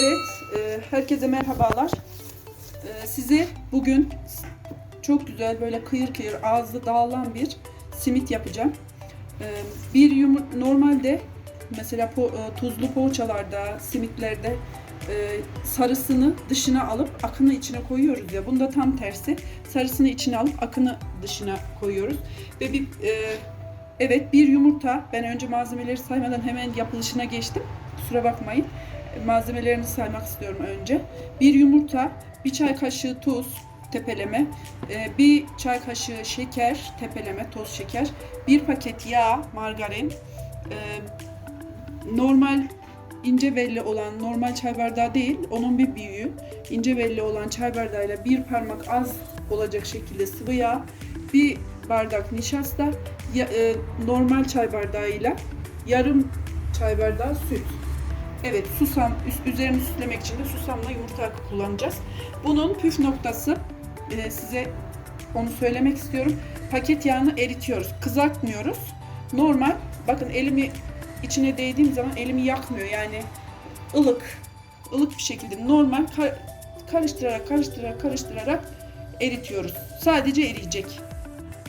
Evet, e, herkese merhabalar. E, size bugün çok güzel böyle kıyır kıyır ağzı dağılan bir simit yapacağım. E, bir yumur normalde mesela po- e, tuzlu poğaçalarda, simitlerde e, sarısını dışına alıp akını içine koyuyoruz ya. Bunda tam tersi. Sarısını içine alıp akını dışına koyuyoruz. Ve bir e, evet bir yumurta. Ben önce malzemeleri saymadan hemen yapılışına geçtim. Kusura bakmayın malzemelerini saymak istiyorum önce. Bir yumurta, bir çay kaşığı tuz, tepeleme, e, bir çay kaşığı şeker, tepeleme, toz şeker, bir paket yağ, margarin, e, normal ince belli olan normal çay bardağı değil, onun bir büyüğü. ince belli olan çay bardağıyla bir parmak az olacak şekilde sıvı yağ, bir bardak nişasta, e, normal çay bardağıyla yarım çay bardağı süt. Evet, susam, üst, üzerini süslemek için de susamla yumurta akı kullanacağız. Bunun püf noktası, e, size onu söylemek istiyorum. Paket yağını eritiyoruz, kızartmıyoruz. Normal, bakın elimi içine değdiğim zaman elimi yakmıyor yani ılık, ılık bir şekilde normal kar- karıştırarak, karıştırarak, karıştırarak eritiyoruz. Sadece eriyecek.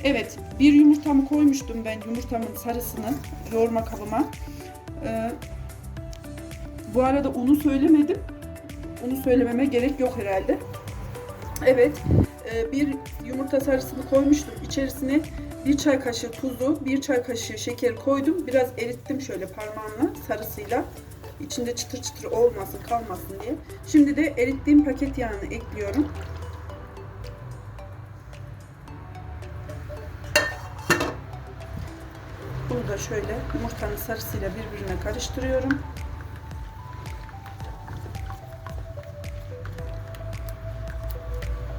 Evet, bir yumurtamı koymuştum ben yumurtamın sarısını yoğurma kabıma. Ee, bu arada unu söylemedim. Unu söylememe gerek yok herhalde. Evet, e, bir yumurta sarısını koymuştum. İçerisine bir çay kaşığı tuzu, bir çay kaşığı şeker koydum. Biraz erittim şöyle parmağımla sarısıyla. İçinde çıtır çıtır olmasın, kalmasın diye. Şimdi de erittiğim paket yağını ekliyorum. Bunu da şöyle yumurtanın sarısıyla birbirine karıştırıyorum.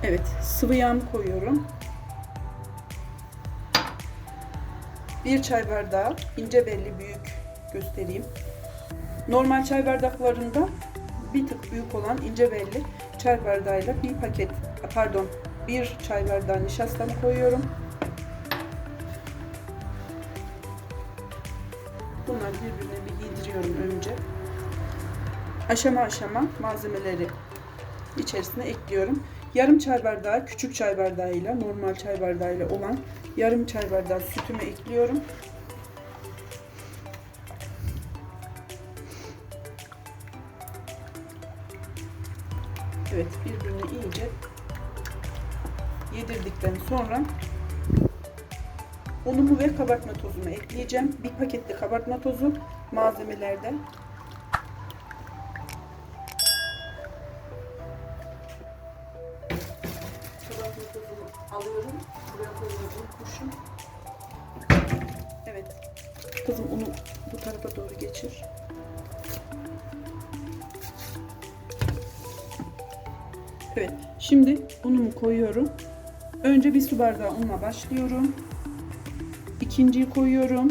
Evet, sıvı yağımı koyuyorum. Bir çay bardağı ince belli büyük göstereyim. Normal çay bardaklarında bir tık büyük olan ince belli çay bardağıyla bir paket, pardon, bir çay bardağı nişastamı koyuyorum. Bunları birbirine bir yediriyorum önce. Aşama aşama malzemeleri içerisine ekliyorum. Yarım çay bardağı küçük çay bardağıyla normal çay bardağıyla olan yarım çay bardağı sütümü ekliyorum. Evet birbirine iyice yedirdikten sonra unumu ve kabartma tozumu ekleyeceğim. Bir paketli kabartma tozu malzemelerde alıyorum. Buraya koymayı unutmuşum. Evet. Kızım onu bu tarafa doğru geçir. Evet. Şimdi unumu koyuyorum. Önce bir su bardağı unla başlıyorum. İkinciyi koyuyorum.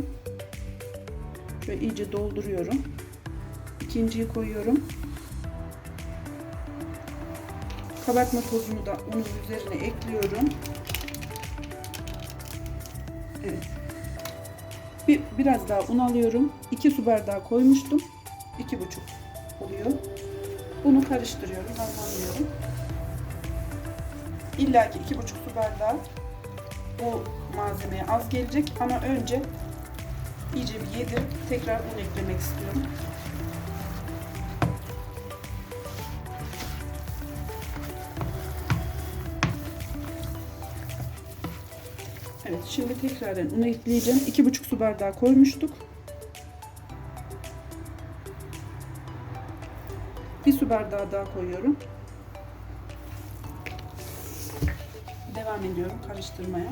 Şöyle iyice dolduruyorum. İkinciyi koyuyorum. Kabartma tozunu da unun üzerine ekliyorum. Evet. Bir, biraz daha un alıyorum. 2 su bardağı koymuştum. 2,5 oluyor. Bunu karıştırıyorum, harmanlıyorum. İlla ki 2,5 su bardağı bu malzemeye az gelecek ama önce iyice bir yedirip tekrar un eklemek istiyorum. Evet şimdi tekrardan unu ekleyeceğim. 2,5 su bardağı koymuştuk. Bir su bardağı daha koyuyorum. Devam ediyorum karıştırmaya.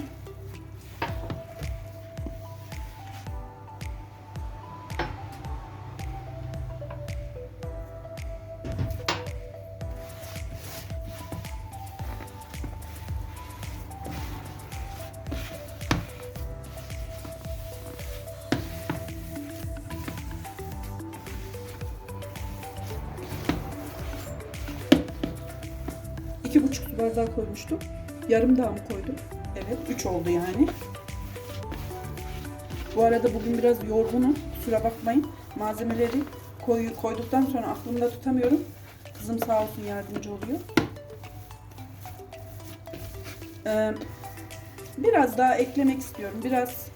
Bardağı koymuştum. Yarım daha mı koydum? Evet, 3 oldu yani. Bu arada bugün biraz yorgunum. Kusura bakmayın. Malzemeleri koy, koyduktan sonra aklımda tutamıyorum. Kızım sağ olsun yardımcı oluyor. Ee, biraz daha eklemek istiyorum. Biraz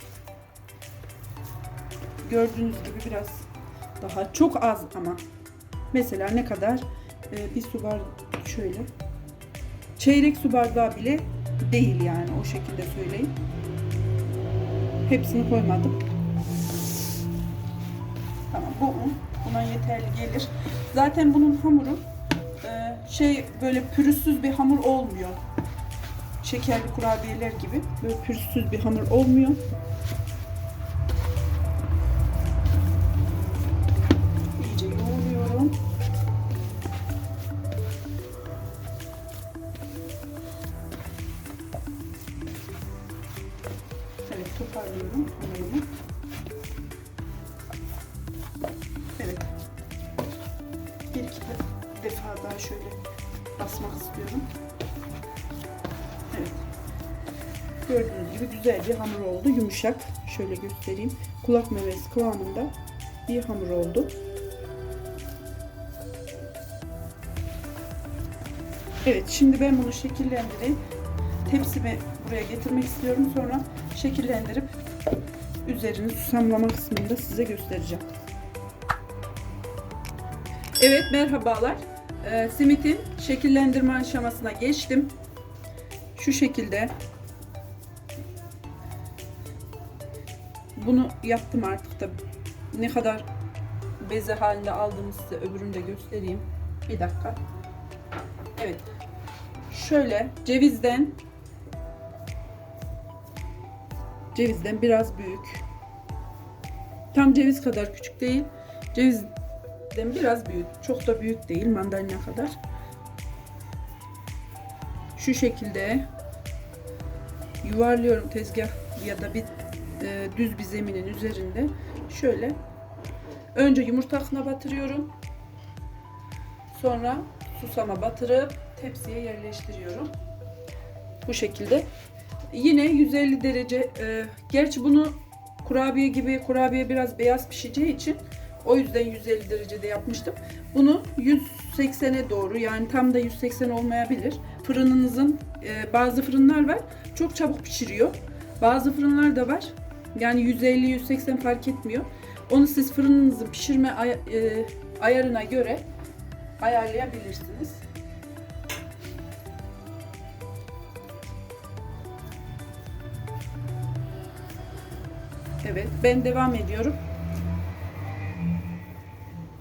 gördüğünüz gibi biraz daha çok az ama mesela ne kadar Ee, bir su bardağı şöyle çeyrek su bardağı bile değil yani o şekilde söyleyeyim. Hepsini koymadım. Tamam bu un buna yeterli gelir. Zaten bunun hamuru e, şey böyle pürüzsüz bir hamur olmuyor. Şekerli kurabiyeler gibi böyle pürüzsüz bir hamur olmuyor. Toparlıyorum hamurumu. Evet. Bir iki de- defa daha şöyle basmak istiyorum. Evet. Gördüğünüz gibi güzel bir hamur oldu. Yumuşak. Şöyle göstereyim. Kulak memesi kıvamında bir hamur oldu. Evet şimdi ben bunu şekillendireyim. Tepsimi buraya getirmek istiyorum. Sonra şekillendirip üzerini susamlama kısmında size göstereceğim. Evet merhabalar. Ee, simitin şekillendirme aşamasına geçtim. Şu şekilde. Bunu yaptım artık da ne kadar beze halinde aldığımı size öbürünü de göstereyim. Bir dakika. Evet. Şöyle cevizden cevizden biraz büyük. Tam ceviz kadar küçük değil. Cevizden biraz büyük. Çok da büyük değil mandalina kadar. Şu şekilde yuvarlıyorum tezgah ya da bir e, düz bir zeminin üzerinde. Şöyle önce yumurta akına batırıyorum. Sonra susama batırıp tepsiye yerleştiriyorum. Bu şekilde. Yine 150 derece e, gerçi bunu kurabiye gibi kurabiye biraz beyaz pişeceği için o yüzden 150 derecede yapmıştım. Bunu 180'e doğru yani tam da 180 olmayabilir. Fırınınızın e, bazı fırınlar var çok çabuk pişiriyor. Bazı fırınlar da var. Yani 150-180 fark etmiyor. Onu siz fırınınızın pişirme ay- e, ayarına göre ayarlayabilirsiniz. Evet, ben devam ediyorum.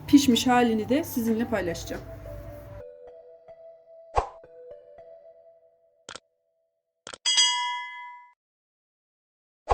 Pişmiş halini de sizinle paylaşacağım.